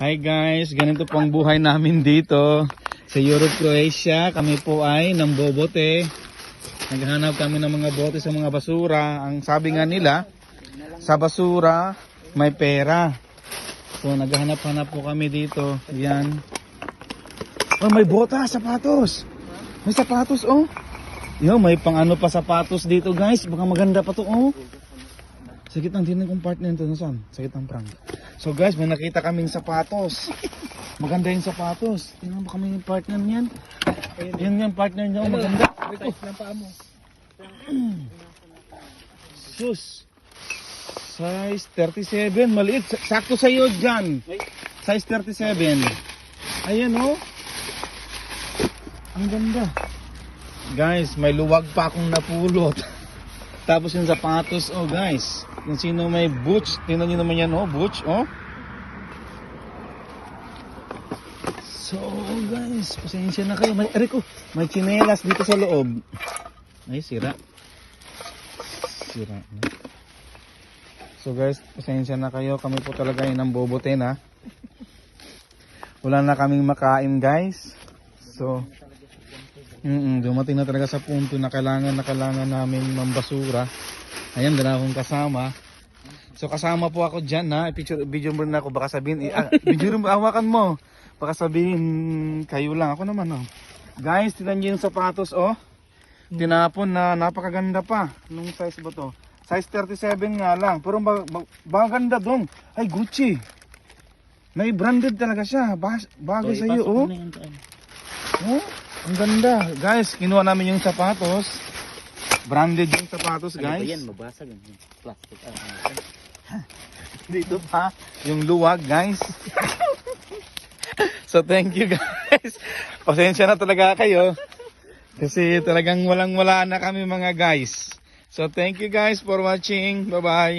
Hi guys, ganito po ang buhay namin dito sa Europe, Croatia. Kami po ay ng bobote. Naghahanap kami ng mga bote sa mga basura. Ang sabi nga nila, sa basura may pera. So naghahanap-hanap po kami dito. Yan. Oh, may bota, sapatos. May sapatos, oh. Yo, may pang ano pa sapatos dito, guys. Baka maganda pa to, oh. Sa gitnang tinan kong partner nito, nasaan? Sa gitnang prank. So guys, may nakita kaming sapatos. Maganda yung sapatos. Tingnan mo kami yung partner niyan. Yan yung partner niya, oh, maganda. Ito. ng paa mo. Sus. Size 37, maliit. Sakto sa iyo dyan. Size 37. Ayan oh. Ang ganda. Guys, may luwag pa akong napulot. Tapos yung sapatos, oh guys. Kung sino may boots, tingnan nyo naman yan, oh, boots, oh. So, guys, pasensya na kayo. May, Rico, may chinelas dito sa loob. Ay, sira. Sira na. So guys, pasensya na kayo. Kami po talaga yung nambobote na. Wala na kaming makain guys. So, mm dumating na talaga sa punto na kailangan na kailangan namin mambasura. Ayan, dala akong kasama. So kasama po ako dyan na picture video mo na ako baka sabihin eh, ah, video mo hawakan mo. Baka sabihin kayo lang ako naman oh. Guys, tingnan niyo yung sapatos oh. Tinapon na napakaganda pa. Nung size ba to? Size 37 nga lang. Pero ba, ba, maganda dong. Ay, Gucci. May branded talaga siya. Bas, bago sa iyo, oh. Oh, ang ganda. Guys, kinuha namin yung sapatos. Branded yung sapatos, guys. Ano Yan, mabasag. Plastic. Ah, Dito pa, yung luwag, guys. so, thank you, guys. Pasensya na talaga kayo. Kasi talagang walang wala na kami mga guys. So, thank you guys for watching. Bye-bye.